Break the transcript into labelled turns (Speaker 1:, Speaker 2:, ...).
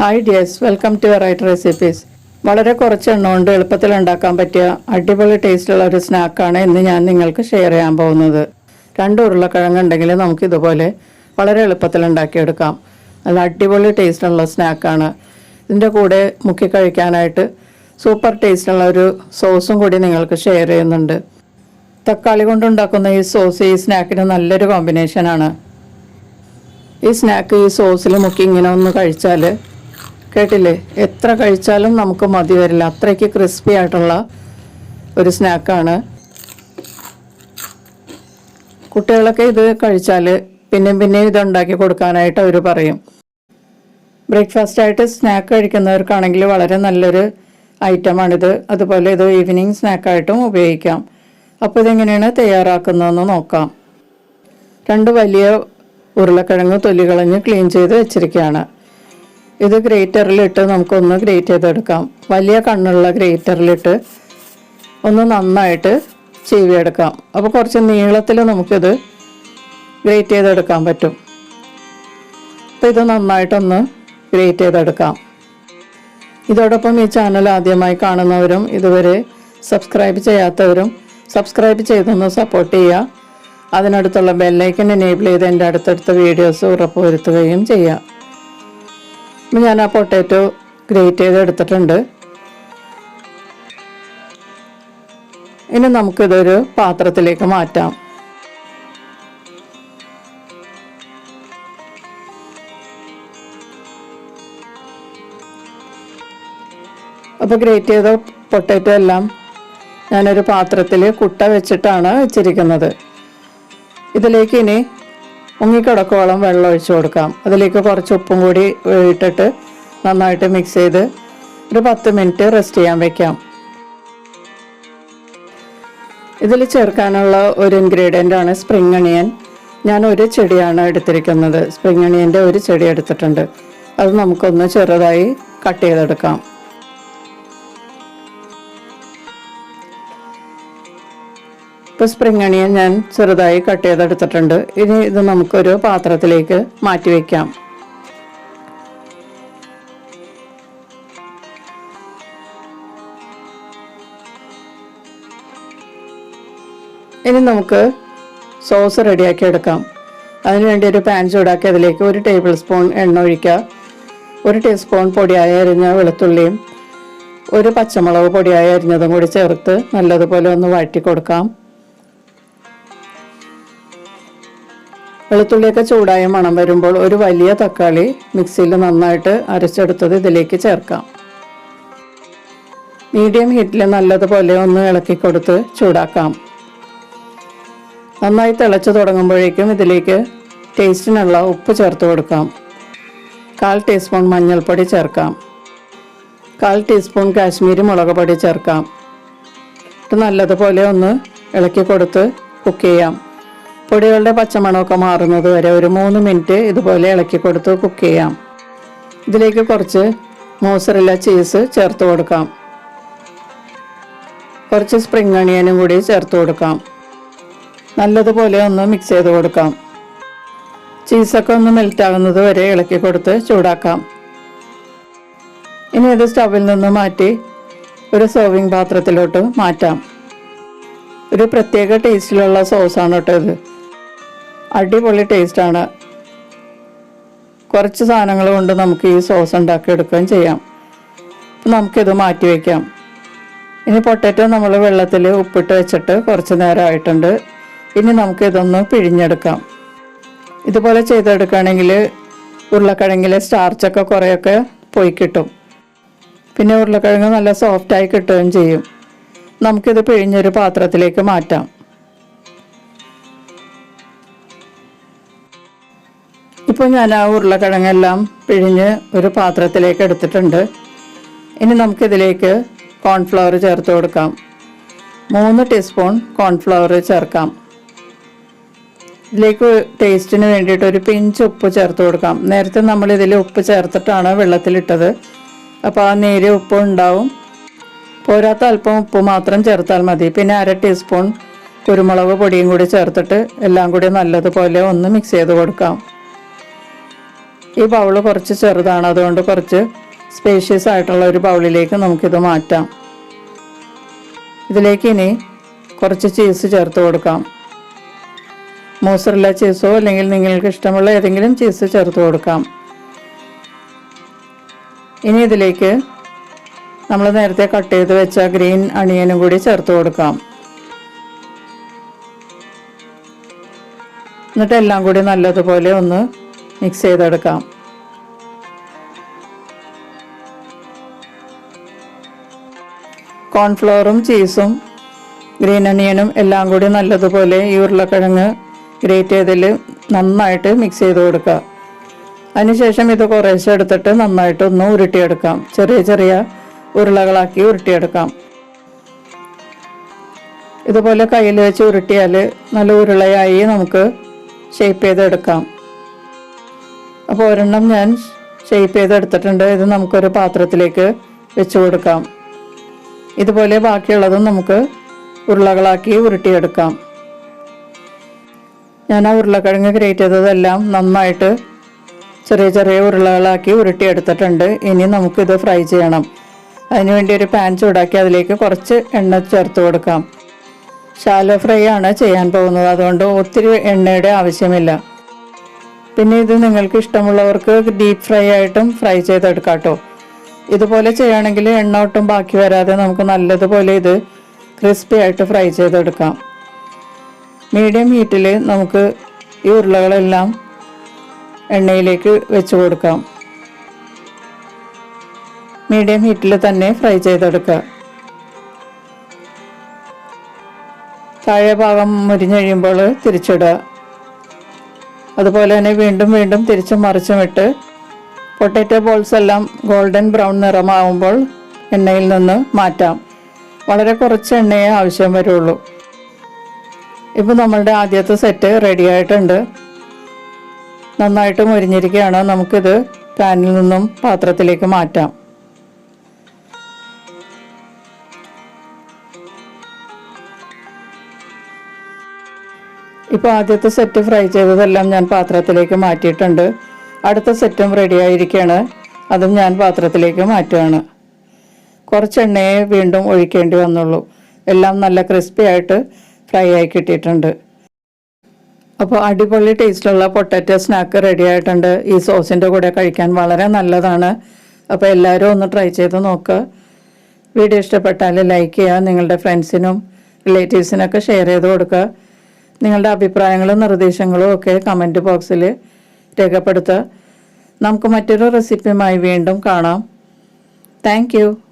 Speaker 1: Hi dears welcome to variety recipes വളരെ കുറച്ച് എണ്ണ കൊണ്ട് എളുപ്പത്തിൽ ഉണ്ടാക്കാൻ പറ്റിയ അടിപൊളി ടേസ്റ്റുള്ള ഒരു സ്നാക്കാണ് ഇന്ന് ഞാൻ നിങ്ങൾക്ക് ഷെയർ ചെയ്യാൻ പോകുന്നത്. രണ്ട് ഉരുളക്കിഴങ്ങ് ഉണ്ടെങ്കിൽ നമുക്ക് ഇതുപോലെ വളരെ എളുപ്പത്തിൽ ഉണ്ടാക്കിയെടുക്കാം. നല്ല അടിപൊളി ടേസ്റ്റുള്ള സ്നാക്കാണ്. ഇതിന്റെ കൂടെ മുക്കി കഴിക്കാനായിട്ട് സൂപ്പർ ടേസ്റ്റുള്ള ഒരു സോസും കൂടി നിങ്ങൾക്ക് ഷെയർ ചെയ്യുന്നുണ്ട്. തക്കാളി കൊണ്ടുണ്ടാക്കുന്ന ഈ സോസ് ഈ സ്നാക്കിന് നല്ലൊരു കോമ്പിനേഷനാണ് ഈ സ്നാക്ക് ഈ സോസിൽ മുക്കി ഇങ്ങനെ ഒന്ന് കഴിച്ചാൽ കേട്ടില്ലേ? എത്ര കഴിച്ചാലും നമുക്ക് മതി വരില്ല. അത്രയ്ക്ക് ക്രിസ്പി ആയിട്ടുള്ള ഒരു സ്നാക്കാണ് കുട്ടികളൊക്കെ ഇത് കഴിച്ചാൽ പിന്നെയും പിന്നെയും ഇത് ഉണ്ടാക്കി കൊടുക്കാനായിട്ട് അവർ പറയും. ബ്രേക്ക്ഫാസ്റ്റ് ആയിട്ട് സ്നാക്ക് കഴിക്കുന്നവർക്കാണെങ്കിൽ വളരെ നല്ലൊരു ഐറ്റമാണിത് അതുപോലെ ഇത് ഈവനിങ് സ്നാക്കായിട്ടും ഉപയോഗിക്കാം. അപ്പോൾ ഇതെങ്ങനെയാണ് തയ്യാറാക്കുന്നതെന്ന് നോക്കാം. രണ്ട് വലിയ ഉരുളക്കിഴങ്ങ് തൊലി കളഞ്ഞ് ക്ലീൻ ചെയ്ത് വെച്ചിരിക്കുകയാണ്. ഇത് ഗ്രേറ്ററിലിട്ട് നമുക്കൊന്ന് ഗ്രേറ്റ് ചെയ്തെടുക്കാം. വലിയ കണ്ണുള്ള ഗ്രേറ്ററിലിട്ട് ഒന്ന് നന്നായിട്ട് ചീവിയെടുക്കാം. അപ്പോൾ കുറച്ച് നീളത്തിൽ നമുക്കിത് ഗ്രേറ്റ് ചെയ്തെടുക്കാൻ പറ്റും. അപ്പോൾ ഇത് നന്നായിട്ടൊന്ന് ഗ്രേറ്റ് ചെയ്തെടുക്കാം. ഇതോടൊപ്പം ഈ ചാനൽ ആദ്യമായി കാണുന്നവരും ഇതുവരെ സബ്സ്ക്രൈബ് ചെയ്യാത്തവരും സബ്സ്ക്രൈബ് ചെയ്തൊന്ന് സപ്പോർട്ട് ചെയ്യുക. അതിനടുത്തുള്ള ബെല്ലൈക്കൻ എനേബിൾ ചെയ്ത് എന്റെ അടുത്തടുത്ത വീഡിയോസ് ഉറപ്പുവരുത്തുകയും ചെയ്യാം ഇപ്പം ഞാൻ ആ പൊട്ടാറ്റോ ഗ്രേറ്റ് ചെയ്ത് എടുത്തിട്ടുണ്ട്. ഇനി നമുക്കിതൊരു പാത്രത്തിലേക്ക് മാറ്റാം. അപ്പോൾ ഗ്രേറ്റ് ചെയ്ത പൊട്ടാറ്റോ എല്ലാം ഞാനൊരു പാത്രത്തിൽ കുട്ട വെച്ചിട്ടാണ് വെച്ചിരിക്കുന്നത്. ഇതിലേക്ക് ഇനി മുങ്ങിക്കിടക്കോളം വെള്ളം ഒഴിച്ചു കൊടുക്കാം. അതിലേക്ക് കുറച്ച് ഉപ്പും കൂടി ഇട്ടിട്ട് നന്നായിട്ട് മിക്സ് ചെയ്ത് ഒരു പത്ത് മിനിറ്റ് റെസ്റ്റ് ചെയ്യാൻ വെക്കാം. ഇതിൽ ചേർക്കാനുള്ള ഒരു ഇൻഗ്രീഡിയന്റ് ആണ് സ്പ്രിംഗ് അണിയൻ ഞാൻ ഒരു ചെടിയാണ് എടുത്തിരിക്കുന്നത്. സ്പ്രിംഗ് അണിയന്റെ ഒരു ചെടി എടുത്തിട്ടുണ്ട്. അത് നമുക്കൊന്ന് ചെറുതായി കട്ട് ചെയ്തെടുക്കാം. ഇപ്പോൾ സ്പ്രിംഗ് അണിയൻ ഞാൻ ചെറുതായി കട്ട് ചെയ്തെടുത്തിട്ടുണ്ട്. ഇനി ഇത് നമുക്കൊരു പാത്രത്തിലേക്ക് മാറ്റി വയ്ക്കാം ഇനി നമുക്ക് സോസ് റെഡിയാക്കി എടുക്കാം. അതിനുവേണ്ടി ഒരു പാൻ ചൂടാക്കി അതിലേക്ക് ഒരു ടേബിൾ സ്പൂൺ എണ്ണ ഒഴിക്കുക. ഒരു ടീസ്പൂൺ പൊടിയായി അരിഞ്ഞ വെളുത്തുള്ളിയും ഒരു പച്ചമുളക് പൊടിയായി അരിഞ്ഞതും കൂടി ചേർത്ത് നല്ലതുപോലെ ഒന്ന് വഴറ്റി കൊടുക്കാം. വെളുത്തുള്ളിയൊക്കെ ചൂടായ മണം വരുമ്പോൾ ഒരു വലിയ തക്കാളി മിക്സിയിൽ നന്നായിട്ട് അരച്ചെടുത്തത് ഇതിലേക്ക് ചേർക്കാം. മീഡിയം ഹീറ്റിൽ നല്ലതുപോലെ ഒന്ന് ഇളക്കി കൊടുത്ത് ചൂടാക്കാം. നന്നായി തിളച്ചു തുടങ്ങുമ്പോഴേക്കും ഇതിലേക്ക് ടേസ്റ്റിനുള്ള ഉപ്പ് ചേർത്ത് കൊടുക്കാം. കാൽ ടീസ്പൂൺ മഞ്ഞൾപ്പൊടി ചേർക്കാം. കാൽ ടീസ്പൂൺ കാശ്മീരി മുളക് പൊടി ചേർക്കാം. നല്ലതുപോലെ ഒന്ന് ഇളക്കി കൊടുത്ത് കുക്ക് ചെയ്യാം. പൊടികളുടെ പച്ചമണമൊക്കെ മാറുന്നത് വരെ ഒരു മൂന്ന് മിനിറ്റ് ഇതുപോലെ ഇളക്കി കൊടുത്ത് കുക്ക് ചെയ്യാം. ഇതിലേക്ക് കുറച്ച് മോസറില്ല ചീസ് ചേർത്ത് കൊടുക്കാം. കുറച്ച് സ്പ്രിംഗ് അണിയനും കൂടി ചേർത്ത് കൊടുക്കാം. നല്ലതുപോലെ ഒന്ന് മിക്സ് ചെയ്ത് കൊടുക്കാം. ചീസൊക്കെ ഒന്ന് മെൽറ്റ് ആകുന്നത് വരെ ഇളക്കി കൊടുത്ത് ചൂടാക്കാം. ഇനി ഇത് സ്റ്റവിൽ നിന്ന് മാറ്റി ഒരു സെർവിങ് പാത്രത്തിലോട്ട് മാറ്റാം. ഒരു പ്രത്യേക ടേസ്റ്റിലുള്ള സോസാണ് കേട്ടോ ഇത്. അടിപൊളി ടേസ്റ്റാണ് കുറച്ച് സാധനങ്ങൾ കൊണ്ട് നമുക്ക് ഈ സോസ് ഉണ്ടാക്കി എടുക്കുകയും ചെയ്യാം. അപ്പം നമുക്കിത് മാറ്റി വയ്ക്കാം ഇനി പൊട്ടറ്റോ നമ്മൾ വെള്ളത്തിൽ ഉപ്പിട്ട് വെച്ചിട്ട് കുറച്ച് നേരം ആയിട്ടുണ്ട്. ഇനി നമുക്കിതൊന്ന് പിഴിഞ്ഞെടുക്കാം. ഇതുപോലെ ചെയ്തെടുക്കുകയാണെങ്കിൽ ഉരുളക്കിഴങ്ങിലെ സ്റ്റാർച്ചൊക്കെ കുറേയൊക്കെ പോയി കിട്ടും. പിന്നെ ഉരുളക്കിഴങ്ങ് നല്ല സോഫ്റ്റായി കിട്ടുകയും ചെയ്യും. നമുക്കിത് പിഴിഞ്ഞൊരു പാത്രത്തിലേക്ക് മാറ്റാം. ഇപ്പോൾ ഞാൻ ആ ഉരുളക്കിഴങ്ങെല്ലാം പിഴിഞ്ഞ് ഒരു പാത്രത്തിലേക്ക് എടുത്തിട്ടുണ്ട്. ഇനി നമുക്കിതിലേക്ക് കോൺഫ്ലവർ ചേർത്ത് കൊടുക്കാം. മൂന്ന് ടീസ്പൂൺ കോൺഫ്ലവർ ചേർക്കാം. ഇതിലേക്ക് ടേസ്റ്റിന് വേണ്ടിയിട്ട് ഒരു പിഞ്ച് ഉപ്പ് ചേർത്ത് കൊടുക്കാം. നേരത്തെ നമ്മൾ ഇതിൽ ഉപ്പ് ചേർത്തിട്ടാണ് വെള്ളത്തിലിട്ടത്. അപ്പോൾ ആ നേരിയ ഉപ്പ് ഉണ്ടാവും. പോരാത്ത അല്പം ഉപ്പ് മാത്രം ചേർത്താൽ മതി. പിന്നെ അര ടീസ്പൂൺ കുരുമുളക് പൊടിയും കൂടി ചേർത്തിട്ട് എല്ലാം കൂടി നല്ലതുപോലെ ഒന്ന് മിക്സ് ചെയ്ത് കൊടുക്കാം. ഈ ബൗൾ കുറച്ച് ചെറുതാണ്. അതുകൊണ്ട് കുറച്ച് സ്പേഷ്യസ് ആയിട്ടുള്ള ഒരു ബൗളിലേക്ക് നമുക്കിത് മാറ്റാം. ഇതിലേക്ക് ഇനി കുറച്ച് ചീസ് ചേർത്ത് കൊടുക്കാം. മൂസറില്ല ചീസോ അല്ലെങ്കിൽ നിങ്ങൾക്ക് ഇഷ്ടമുള്ള ഏതെങ്കിലും ചീസ് ചേർത്ത് കൊടുക്കാം. ഇനി ഇതിലേക്ക് നമ്മൾ നേരത്തെ കട്ട് ചെയ്ത് വെച്ച ഗ്രീൻ അണിയനും കൂടി ചേർത്ത് കൊടുക്കാം. എന്നിട്ട് എല്ലാം കൂടി നല്ലതുപോലെ ഒന്ന് മിക്സ് ചെയ്തെടുക്കാം. കോൺഫ്ലോറും ചീസും ഗ്രീൻ അണിയനും എല്ലാം കൂടി നല്ലതുപോലെ ഈ ഉരുളക്കിഴങ്ങ് ഗ്രേറ്റ് ചെയ്തതിൽ നന്നായിട്ട് മിക്സ് ചെയ്ത് കൊടുക്കുക. അതിനുശേഷം ഇത് കുറേശ്ശെ എടുത്തിട്ട് നന്നായിട്ട് ഒന്ന് ഉരുട്ടിയെടുക്കാം. ചെറിയ ചെറിയ ഉരുളകളാക്കി ഉരുട്ടിയെടുക്കാം. ഇതുപോലെ കയ്യിൽ വെച്ച് ഉരുട്ടിയാൽ നല്ല ഉരുളയായി നമുക്ക് ഷേപ്പ് ചെയ്തെടുക്കാം. അപ്പോൾ ഒരെണ്ണം ഞാൻ ഷേപ്പ് ചെയ്തെടുത്തിട്ടുണ്ട് ഇത് നമുക്കൊരു പാത്രത്തിലേക്ക് വെച്ച് കൊടുക്കാം. ഇതുപോലെ ബാക്കിയുള്ളതും നമുക്ക് ഉരുളകളാക്കി ഉരുട്ടിയെടുക്കാം. ഞാൻ ആ ഉരുളക്കിഴങ്ങ് ഗ്രേറ്റ് ചെയ്തതെല്ലാം നന്നായിട്ട് ചെറിയ ചെറിയ ഉരുളകളാക്കി ഉരുട്ടിയെടുത്തിട്ടുണ്ട്. ഇനി നമുക്കിത് ഫ്രൈ ചെയ്യണം. അതിനുവേണ്ടി ഒരു പാൻ ചൂടാക്കി അതിലേക്ക് കുറച്ച് എണ്ണ ചേർത്ത് കൊടുക്കാം. ശാലോ ഫ്രൈ ആണ് ചെയ്യാൻ പോകുന്നത്. അതുകൊണ്ട് ഒത്തിരി എണ്ണയുടെ ആവശ്യമില്ല. പിന്നെ ഇത് നിങ്ങൾക്ക് ഇഷ്ടമുള്ളവർക്ക് ഡീപ്പ് ഫ്രൈ ആയിട്ടും ഫ്രൈ ചെയ്തെടുക്കാം കേട്ടോ ഇതുപോലെ ചെയ്യുകയാണെങ്കിൽ എണ്ണ ഒട്ടും ബാക്കി വരാതെ നമുക്ക് നല്ലതുപോലെ ഇത് ക്രിസ്പി ആയിട്ട് ഫ്രൈ ചെയ്തെടുക്കാം. മീഡിയം ഹീറ്റിൽ നമുക്ക് ഈ ഉരുളകളെല്ലാം എണ്ണയിലേക്ക് വെച്ച് കൊടുക്കാം. മീഡിയം ഹീറ്റിൽ തന്നെ ഫ്രൈ ചെയ്തെടുക്കുക. താഴെ ഭാഗം മുരിഞ്ഞഴിയുമ്പോൾ തിരിച്ചിടുക. അതുപോലെ തന്നെ വീണ്ടും വീണ്ടും തിരിച്ചും മറിച്ചും ഇട്ട് പൊട്ടാറ്റോ ബോൾസ് എല്ലാം ഗോൾഡൻ ബ്രൗൺ നിറമാവുമ്പോൾ എണ്ണയിൽ നിന്ന് മാറ്റാം. വളരെ കുറച്ച് എണ്ണയെ ആവശ്യം വരുള്ളൂ. ഇപ്പോൾ നമ്മളുടെ ആദ്യത്തെ സെറ്റ് റെഡി ആയിട്ടുണ്ട്. നന്നായിട്ട് മുരിഞ്ഞിരിക്കുകയാണ്. നമുക്കിത് പാനിൽ നിന്നും പാത്രത്തിലേക്ക് മാറ്റാം. ഇപ്പോൾ ആദ്യത്തെ സെറ്റ് ഫ്രൈ ചെയ്തതെല്ലാം ഞാൻ പാത്രത്തിലേക്ക് മാറ്റിയിട്ടുണ്ട്. അടുത്ത സെറ്റും റെഡി ആയിരിക്കുകയാണ് അതും ഞാൻ പാത്രത്തിലേക്ക് മാറ്റുകയാണ്. കുറച്ച് എണ്ണയെ വീണ്ടും ഒഴിക്കേണ്ടി വന്നുള്ളൂ. എല്ലാം നല്ല ക്രിസ്പി ആയിട്ട് ഫ്രൈ ആയി കിട്ടിയിട്ടുണ്ട്. അപ്പോൾ അടിപൊളി ടേസ്റ്റുള്ള പൊട്ടാറ്റോ സ്നാക്ക് റെഡി ആയിട്ടുണ്ട്. ഈ സോസിന്റെ കൂടെ കഴിക്കാൻ വളരെ നല്ലതാണ്. അപ്പോൾ എല്ലാവരും ഒന്ന് ട്രൈ ചെയ്ത് നോക്കുക വീഡിയോ ഇഷ്ടപ്പെട്ടാൽ ലൈക്ക് ചെയ്യുക നിങ്ങളുടെ ഫ്രണ്ട്സിനും റിലേറ്റീവ്സിനൊക്കെ ഷെയർ ചെയ്ത് കൊടുക്കുക. നിങ്ങളുടെ അഭിപ്രായങ്ങളും നിർദ്ദേശങ്ങളും ഒക്കെ കമന്റ് ബോക്സിൽ രേഖപ്പെടുത്തുക. നമുക്ക് മറ്റൊരു റെസിപ്പിയുമായി വീണ്ടും കാണാം. താങ്ക്